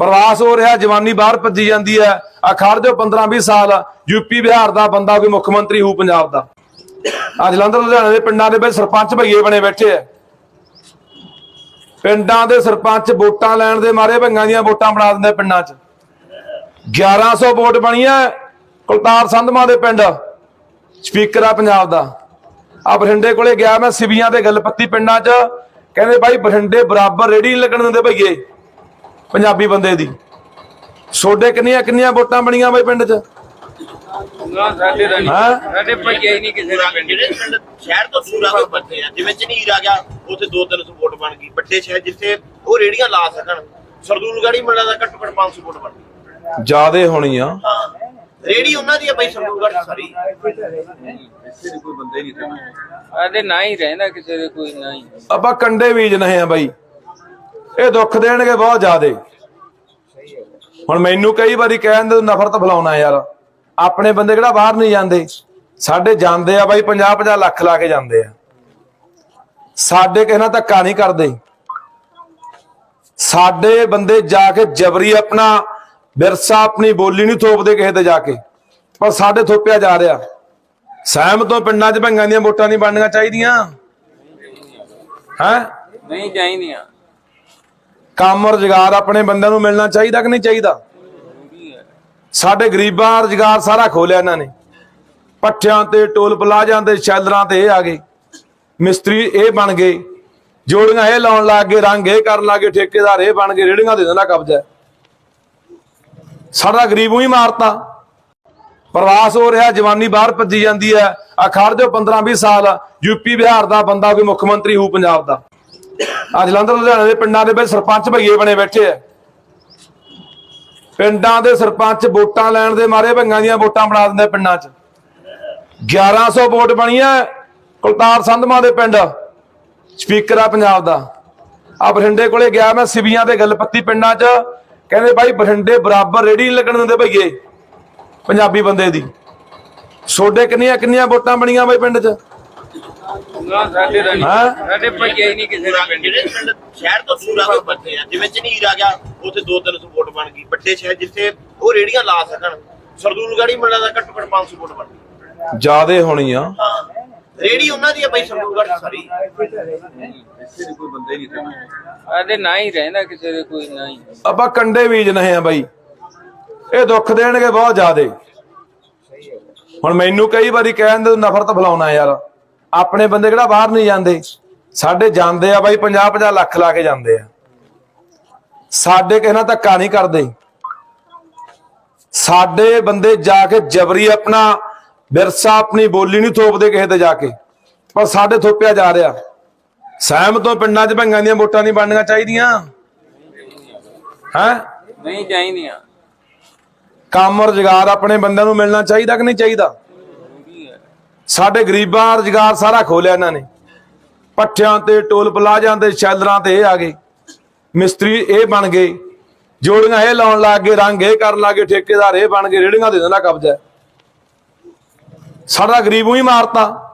ਪ੍ਰਵਾਸ ਹੋ ਰਿਹਾ, ਜਵਾਨੀ ਬਾਹਰ ਭੱਜੀ ਜਾਂਦੀ ਹੈ। ਆ ਖੜ ਜੋ 15 20 ਸਾਲ ਯੂਪੀ ਬਿਹਾਰ ਦਾ ਬੰਦਾ ਕੋਈ ਮੁੱਖ ਮੰਤਰੀ ਹੋਊ ਪੰਜਾਬ ਦਾ। ਆ ਜਲੰਧਰ, ਲੁਧਿਆਣੇ ਦੇ ਪਿੰਡਾਂ ਦੇ ਵਿੱਚ ਸਰਪੰਚ ਭਈਏ ਬਣੇ ਬੈਠੇ ਆ। ਪਿੰਡਾਂ ਦੇ ਸਰਪੰਚ ਵੋਟਾਂ ਲੈਣ ਦੇ ਮਾਰੇ ਭੰਗਾਂ ਦੀਆਂ ਵੋਟਾਂ ਬਣਾ ਦਿੰਦੇ ਪਿੰਡਾਂ 'ਚ। 1100 ਵੋਟ ਬਣੀ ਹੈ ਕੁਲਤਾਰ ਸੰਧਮਾ ਦੇ ਪਿੰਡ, ਸਪੀਕਰ ਆ ਪੰਜਾਬ ਦਾ। ਆ ਬਠਿੰਡੇ ਕੋਲੇ ਗਿਆ ਮੈਂ ਸਿਵੀਆਂ ਦੇ ਗੱਲਪੱਤੀ ਪਿੰਡਾਂ 'ਚ। ਕਹਿੰਦੇ ਬਾਈ ਬਠਿੰਡੇ ਬਰਾਬਰ ਰੇੜੀ ਨਹੀਂ ਲੱਗਣ ਦਿੰਦੇ ਭਈਏ। ਪੰਜਾਬੀ ਬੰਦੇ ਦੀ। ਸੋਡੇ ਕਿੰਨੀਆਂ ਕਿੰਨੀਆਂ ਵੋਟਾਂ ਬਣੀਆਂ ਬਾਈ ਪਿੰਡ 'ਚ? ਨਾ ਸਾਡੇ ਦਾ ਨਹੀਂ। ਹਾਂ? ਸਾਡੇ ਭਈਏ ਹੀ ਨਹੀਂ ਕਿਸੇ ਦੇ ਪਿੰਡ ਜਿਹੜੇ ਪਿੰਡ ਸ਼ਹਿਰ ਤੋਂ ਪੂਰਾ ਕੋਈ ਬੰਦੇ ਆ। ਜਿਵੇਂ ਝਨੀਰ ਆ ਗਿਆ ਉੱਥੇ 2-300 ਵੋਟ ਬਣ ਗਈ। ਵੱਡੇ ਸ਼ਹਿਰ ਜਿੱਥੇ ਉਹ ਰੇੜੀਆਂ ਲਾ ਸਕਣ। ਦਾ ਘੱਟੋ ਘੱਟ 500 ਵੋਟ ਬਣ ਗਈ। ਜਿਆਦੇ ਹੋਣੀ ਆ। ਰੇੜੀ ਉਹਨਾਂ ਦੀ ਆ ਬਈ ਸਰਦੂਲਗੜ੍ਹ ਸਾਰੀ। ਸਾਡੇ ਨਾ ਹੀ ਰਹਿੰਦਾ ਕਿਸੇ ਦੇ ਕੋਈ ਨਾ ਹੀ। ਆਪਾਂ ਕੰਡੇ ਬੀਜ ਨहे ਆ ਬਾਈ। ਇਹ ਦੁੱਖ ਦੇਣਗੇ ਬਹੁਤ ਜ਼ਿਆਦੇ। ਹੁਣ ਮੈਨੂੰ ਕਈ ਵਾਰੀ ਕਹਿੰਦੇ ਤੂੰ ਨਫ਼ਰਤ ਫਲਾਉਣਾ ਯਾਰ। ਆਪਣੇ ਬੰਦੇ ਕਿਹੜਾ ਬਾਹਰ ਨਹੀਂ ਜਾਂਦੇ। ਸਾਡੇ ਜਾਂਦੇ ਆ ਬਾਈ 50 50 ਲੱਖ ਲਾ ਕੇ ਜਾਂਦੇ ਆ। ਸਾਡੇ ਕਿਸੇ ਨਾਲ ਧੱਕਾ ਨਹੀਂ ਕਰਦੇ। ਸਾਡੇ ਬੰਦੇ ਜਾ ਕੇ ਜਬਰੀ ਆਪਣਾ, ਵਿਰਸਾ ਆਪਣੀ ਬੋਲੀ ਨਹੀਂ ਥੋਪਦੇ ਕਿਸੇ ਤੇ ਜਾ ਕੇ। ਪਰ ਸਾਡੇ ਥੋਪਿਆ ਜਾ ਰਿਹਾ। ਸਹਿਮ ਤੋਂ ਪਿੰਡਾਂ 'ਚ ਭੰਗਾਂ ਦੀਆਂ ਵੋਟਾਂ ਨਹੀਂ ਬਣਨੀਆਂ ਚਾਹੀਦੀਆਂ। ਹੈਂ? ਨਹੀਂ ਚਾਹੀਦੀਆਂ। ਕੰਮ ਰੁਜ਼ਗਾਰ ਆਪਣੇ ਬੰਦਿਆਂ ਨੂੰ ਮਿਲਣਾ ਚਾਹੀਦਾ ਕਿ ਨਹੀਂ ਚਾਹੀਦਾ? ਸਾਡੇ ਗਰੀਬਾਂ ਰੁਜ਼ਗਾਰ ਸਾਰਾ ਖੋਲਿਆ ਇਹਨਾਂ ਨੇ। ਪੱਠਿਆਂ ਤੇ ਟੋਲ ਪਲਾਜ਼ਾਂ ਤੇ ਸ਼ੈਲਰਾਂ ਤੇ ਇਹ ਆ ਗਏ। ਮਿਸਤਰੀ ਇਹ ਬਣ ਗਏ। ਜੋੜੀਆਂ ਇਹ ਲਾਉਣ ਲੱਗ ਗਏ, ਰੰਗ ਇਹ ਕਰਨ ਲੱਗ ਗਏ, ਠੇਕੇਦਾਰ ਇਹ ਬਣ ਗਏ ਰੇੜੀਆਂ ਦੇ ਦਿੰਦਾ ਕਬਜ਼ਾ ਹੈ। ਸਾਡਾ ਗਰੀਬ ਹੀ ਮਾਰਤਾ। ਪ੍ਰਵਾਸ ਹੋ ਰਿਹਾ, ਜਵਾਨੀ ਬਾਹਰ ਭੱਜੀ ਜਾਂਦੀ ਹੈ। ਆ ਖੜ ਜੋ 15 20 ਸਾਲ ਯੂਪੀ ਬਿਹਾਰ ਦਾ ਬੰਦਾ ਕੋਈ ਮੁੱਖ ਮੰਤਰੀ ਹੋਊ ਪੰਜਾਬ ਦਾ। ਆ ਜਲੰਧਰ ਲੁਧਿਆਣੇ ਦੇ ਪਿੰਡਾਂ ਦੇ ਵਿੱਚ ਸਰਪੰਚ ਭਈਏ ਬਣੇ ਬੈਠੇ ਆ। ਪਿੰਡਾਂ ਦੇ ਸਰਪੰਚ ਵੋਟਾਂ ਲੈਣ ਦੇ ਮਾਰੇ ਭੰਗਾਂ ਦੀਆਂ ਵੋਟਾਂ ਬਣਾ ਦਿੰਦੇ ਪਿੰਡਾਂ 'ਚ। 1100 ਵੋਟ ਬਣੀ ਬਣੀਆਂ ਕੁਲਤਾਰ ਸੰਧਮਾ ਦੇ ਪਿੰਡ, ਸਪੀਕਰ ਆ ਪੰਜਾਬ ਦਾ। ਆ ਬਠਿੰਡੇ ਕੋਲੇ ਗਿਆ ਮੈਂ ਸਿਵੀਆਂ ਤੇ ਗੱਲਪੱਤੀ ਪਿੰਡਾਂ 'ਚ, ਕਹਿੰਦੇ ਬਾਈ ਬਠਿੰਡੇ ਬਰਾਬਰ ਰੇੜੀ ਨਹੀਂ ਲੱਗਣ ਦਿੰਦੇ ਭਈਏ, ਪੰਜਾਬੀ ਬੰਦੇ ਦੀ। ਸੋਡੇ ਕਿੰਨੀਆਂ ਕਿੰਨੀਆਂ ਵੋਟਾਂ ਬਣੀਆਂ ਬਾਈ ਪਿੰਡ 'ਚ? ਨਾ ਸਾਡੇ ਦਾ ਨਹੀਂ। ਹਾਂ? ਸਾਡੇ ਭਈਏ ਹੀ ਨਹੀਂ ਕਿਸੇ ਦੇ ਪਿੰਡ ਜਿਹੜੇ ਪਿੰਡ ਸ਼ਹਿਰ ਤੋਂ ਪੂਰਾ ਕੋਈ ਬੰਦੇ ਆ। ਜਿਵੇਂ ਝਨੀਰ ਆ ਗਿਆ ਉੱਥੇ 2-300 ਵੋਟ ਬਣ ਗਈ। ਵੱਡੇ ਸ਼ਹਿਰ ਜਿੱਥੇ ਉਹ ਰੇੜੀਆਂ ਲਾ ਸਕਣ। ਸਰਦੂਲਗੜ੍ਹੀ ਮਿਲਦਾ ਦਾ ਘੱਟੋ ਘੱਟ 500 ਵੋਟ ਬਣ ਗਈ ਜਿਆਦੇ ਹੋਣੀ ਆ। ਹਾਂ। ਰੇੜੀ ਉਹਨਾਂ ਦੀ ਆ ਬਈ ਸਰਦੂਲਗੜ੍ਹ ਸਾਰੀ। ਸਾਡੇ ਨਾ ਹੀ ਰਹਿੰਦਾ ਕਿਸੇ ਦੇ ਕੋਈ ਨਾ ਹੀ। ਆਪਾਂ ਕੰਡੇ ਬੀਜ ਆ ਬਾਈ। ਇਹ ਦੁੱਖ ਦੇਣਗੇ ਬਹੁਤ ਜ਼ਿਆਦੇ। ਹੁਣ ਮੈਨੂੰ ਕਈ ਵਾਰੀ ਕਹਿੰਦੇ ਨਫ਼ਰਤ ਫਲਾਉਣਾ ਯਾਰ। ਆਪਣੇ ਬੰਦੇ ਕਿਹੜਾ ਬਾਹਰ ਨਹੀਂ ਜਾਂਦੇ? ਸਾਡੇ ਜਾਂਦੇ ਆ ਬਾਈ 50 50 ਲੱਖ ਲਾ ਕੇ ਜਾਂਦੇ ਆ। ਸਾਡੇ ਕਿਸੇ ਨਾਲ ਧੱਕਾ ਨਹੀਂ ਕਰਦੇ। ਸਾਡੇ ਬੰਦੇ ਜਾ ਕੇ ਜਬਰੀ ਆਪਣਾ ਵਿਰਸਾ ਆਪਣੀ ਬੋਲੀ ਨਹੀਂ ਥੋਪਦੇ ਕਿਸੇ ਤੇ ਜਾ ਕੇ। ਪਰ ਸਾਡੇ ਥੋਪਿਆ ਜਾ ਰਿਹਾ। ਸਹਿਮ ਤੋਂ ਪਿੰਡਾਂ 'ਚ ਭੰਗਾਂ ਦੀਆਂ ਵੋਟਾਂ ਨਹੀਂ ਬਣਨੀਆਂ ਚਾਹੀਦੀਆਂ। ਹੈਂ? ਨਹੀਂ ਚਾਹੀਦੀਆਂ। ਕੰਮ ਰੁਜ਼ਗਾਰ ਆਪਣੇ ਬੰਦਿਆਂ ਨੂੰ ਮਿਲਣਾ ਚਾਹੀਦਾ ਕਿ ਨਹੀਂ ਚਾਹੀਦਾ? ਸਾਡੇ ਗਰੀਬਾਂ ਰੁਜ਼ਗਾਰ ਸਾਰਾ ਖੋਲਿਆ ਇਹਨਾਂ ਨੇ। ਪੱਠਿਆਂ ਤੇ ਟੋਲ ਪਲਾਜ਼ਾਂ ਤੇ ਸ਼ੈਲਰਾਂ ਤੇ ਇਹ ਆ ਗਏ। ਮਿਸਤਰੀ ਇਹ ਬਣ ਗਏ। ਜੋੜੀਆਂ ਇਹ ਲਾਉਣ ਲੱਗ ਗਏ, ਰੰਗ ਇਹ ਕਰਨ ਲੱਗ ਗਏ, ਠੇਕੇਦਾਰ ਇਹ ਬਣ ਗਏ ਰੇੜੀਆਂ ਦੇ ਦਿੰਦਾ ਕਬਜ਼ਾ ਸਾਡਾ ਗਰੀਬ ਹੀ ਮਾਰਤਾ।